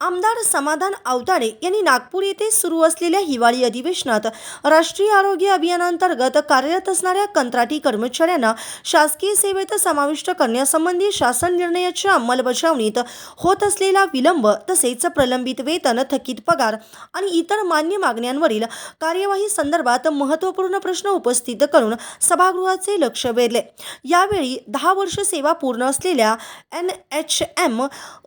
आमदार समाधान अवताडे यांनी नागपूर येथे सुरू असलेल्या हिवाळी अधिवेशनात राष्ट्रीय आरोग्य अभियानांतर्गत कार्यरत असणाऱ्या कंत्राटी कर्मचाऱ्यांना शासकीय सेवेत समाविष्ट करण्यासंबंधी शासन निर्णयाच्या अंमलबजावणीत होत असलेला विलंब तसेच प्रलंबित वेतन थकीत पगार आणि इतर मान्य मागण्यांवरील कार्यवाही संदर्भात महत्त्वपूर्ण प्रश्न उपस्थित करून सभागृहाचे लक्ष वेधले. यावेळी दहा वर्ष सेवा पूर्ण असलेल्या एन एच एम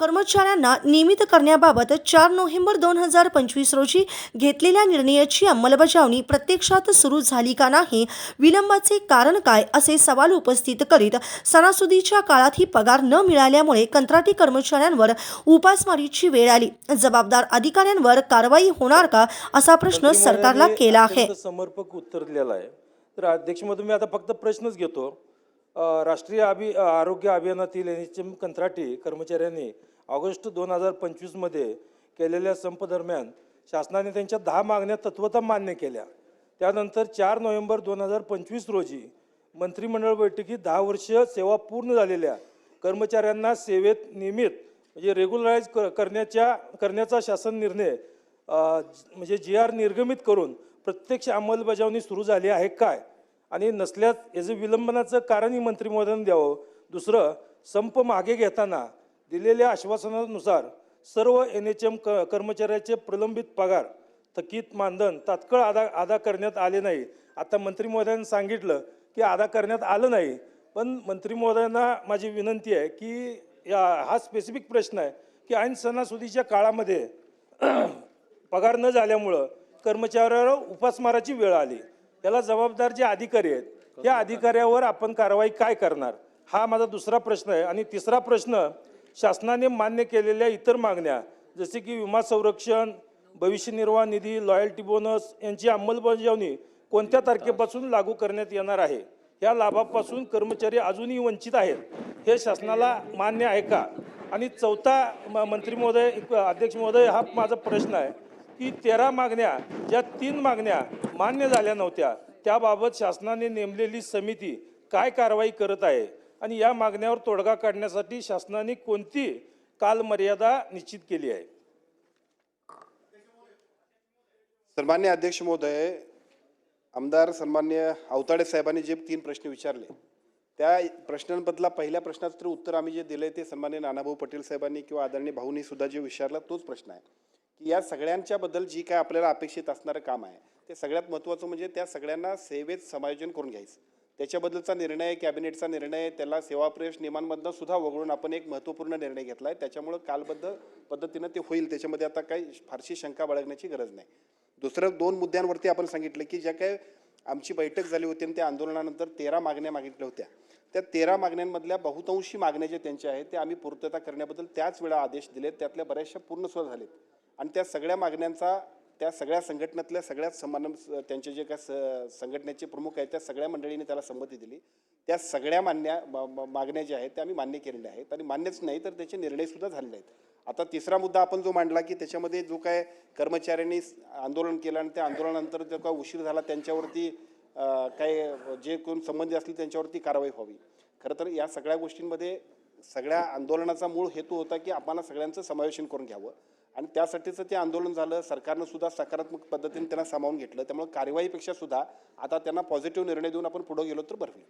कर्मचाऱ्यांना नियमित करण्याबाबत चार नोव्हेंबर दोन हजार पंचवीस रोजी घेतलेल्या निर्णयाची अंमलबजावणी प्रत्यक्षात सुरू झाली का नाही विलंबाचे कारण काय असे सवाल उपस्थित करीत सणासुदीच्या काळात ही पगार न मिळाल्यामुळे कंत्राटी कर्मचाऱ्यांवर उपासमारीची वेळ आली. जबाबदार अधिकाऱ्यांवर कारवाई होणार का असा प्रश्न सरकारला केला आहे. समर्पक उत्तर दिलेलं आहे. तर अध्यक्ष मधून मी आता फक्त प्रश्नच घेतो. राष्ट्रीय अभि आरोग्य अभियानातील एन एच एम कंत्राटी कर्मचाऱ्यांनी ऑगस्ट दोन हजार पंचवीसमध्ये केलेल्या संप दरम्यान शासनाने त्यांच्या दहा मागण्या तत्वतः मान्य केल्या. त्यानंतर चार नोव्हेंबर दोन हजार पंचवीस रोजी मंत्रिमंडळ बैठकीत दहा वर्ष सेवा पूर्ण झालेल्या कर्मचाऱ्यांना सेवेत नियमित म्हणजे रेग्युलराईज क करण्याच्या करण्याचा शासन निर्णय म्हणजे जी आर निर्गमित करून प्रत्यक्ष अंमलबजावणी सुरू झाली आहे काय? आणि नसल्यास याचं विलंबनाचं कारणही मंत्री महोदयानं द्यावं. दुसरं संप मागे घेताना दिलेल्या आश्वासनानुसार सर्व एन एच एम क कर्मचाऱ्याचे प्रलंबित पगार थकीत मानधन तात्काळ अदा अदा करण्यात आले नाही. आता मंत्री महोदयांनी सांगितलं की अदा करण्यात आलं नाही. पण मंत्री महोदयांना माझी विनंती आहे की या हा स्पेसिफिक प्रश्न आहे की ऐन सणासुदीच्या काळामध्ये पगार न झाल्यामुळं कर्मचाऱ्यावर उपासमाराची वेळ आली. याला जबाबदार जे अधिकारी आहेत त्या अधिकाऱ्यावर आपण कारवाई काय करणार? हा माझा दुसरा प्रश्न आहे. आणि तिसरा प्रश्न शासनाने मान्य केलेल्या इतर मागण्या जसे की विमा संरक्षण भविष्य निर्वाह निधी लॉयल्टी बोनस यांची अंमलबजावणी कोणत्या तारखेपासून लागू करण्यात येणार आहे? या लाभापासून कर्मचारी अजूनही वंचित आहेत हे शासनाला मान्य आहे का? आणि चौथा म- मंत्री महोदय अध्यक्ष महोदय हा माझा प्रश्न आहे की तेरा मागण्या ज्या तीन मागण्या मान्य झाल्या नव्हत्या त्याबाबत शासनाने नेमलेली समिती काय कारवाई करत आहे? आणि या मागण्यावर तोडगा काढण्यासाठी शासनाने कोणती कालमर्यादा निश्चित केली आहे? सन्मान्य अध्यक्ष महोदय आमदार सन्मान्य अवताडे साहेबांनी जे तीन प्रश्न विचारले त्या प्रश्नांबद्दला पहिल्या प्रश्नाचं तर उत्तर आम्ही जे दिलं ते सन्मान्य नानाभाऊ पटेल साहेबांनी किंवा आदरणीय भाऊनी सुद्धा जे विचारला तोच प्रश्न आहे. की या सगळ्यांच्याबद्दल जी काय आपल्याला अपेक्षित असणारं काम आहे ते सगळ्यात महत्त्वाचं म्हणजे त्या सगळ्यांना सेवेत समायोजन करून घ्यायचं. त्याच्याबद्दलचा निर्णय कॅबिनेटचा निर्णय त्याला सेवाप्रवेश नियमांमधनं सुद्धा वगळून आपण एक महत्त्वपूर्ण निर्णय घेतला आहे त्याच्यामुळं कालबद्ध पद्धतीनं ते होईल. त्याच्यामध्ये आता काही फारशी शंका बाळगण्याची गरज नाही. दुसरं दोन मुद्द्यांवरती आपण सांगितलं की ज्या काय आमची बैठक झाली होती आणि त्या आंदोलनानंतर तेरा मागण्या मागितल्या होत्या. त्या तेरा मागण्यांमधल्या बहुतांशी मागण्या ज्या त्यांच्या आहेत त्या आम्ही पूर्तता करण्याबद्दल त्याच वेळा आदेश दिलेत. त्यातल्या बऱ्याचशा पूर्ण सुद्धा झालेत. आणि त्या सगळ्या मागण्यांचा त्या सगळ्या संघटनातल्या सगळ्याच समान त्यांचे जे काय स- संघटनेचे प्रमुख आहेत त्या सगळ्या मंडळींनी त्याला संमती दिली. त्या सगळ्या मान्या मागण्या ज्या आहेत त्या आम्ही मान्य केलेल्या आहेत आणि मान्यच नाही तर त्याचे निर्णयसुद्धा झालेले आहेत आता तिसरा मुद्दा आपण जो मांडला की त्याच्यामध्ये जो काय कर्मचाऱ्यांनी आंदोलन केलं आणि त्या आंदोलनानंतर जो काय उशीर झाला त्यांच्यावरती काय जे कोण संबंधित असतील त्यांच्यावरती कारवाई व्हावी. खरं तर या सगळ्या गोष्टींमध्ये सगळ्या आंदोलनाचा मूळ हेतू होता की आपण सगळ्यांचं समावेशन करून घ्यावं. आणि त्यासाठीचं ते आंदोलन झालं. सरकारनं सुद्धा सकारात्मक पद्धतीने त्यांना सामावून घेतलं. त्यामुळे कार्यवाहीपेक्षा सुद्धा आता त्यांना पॉझिटिव्ह निर्णय देऊन आपण पुढे गेलो तर बरं होईल.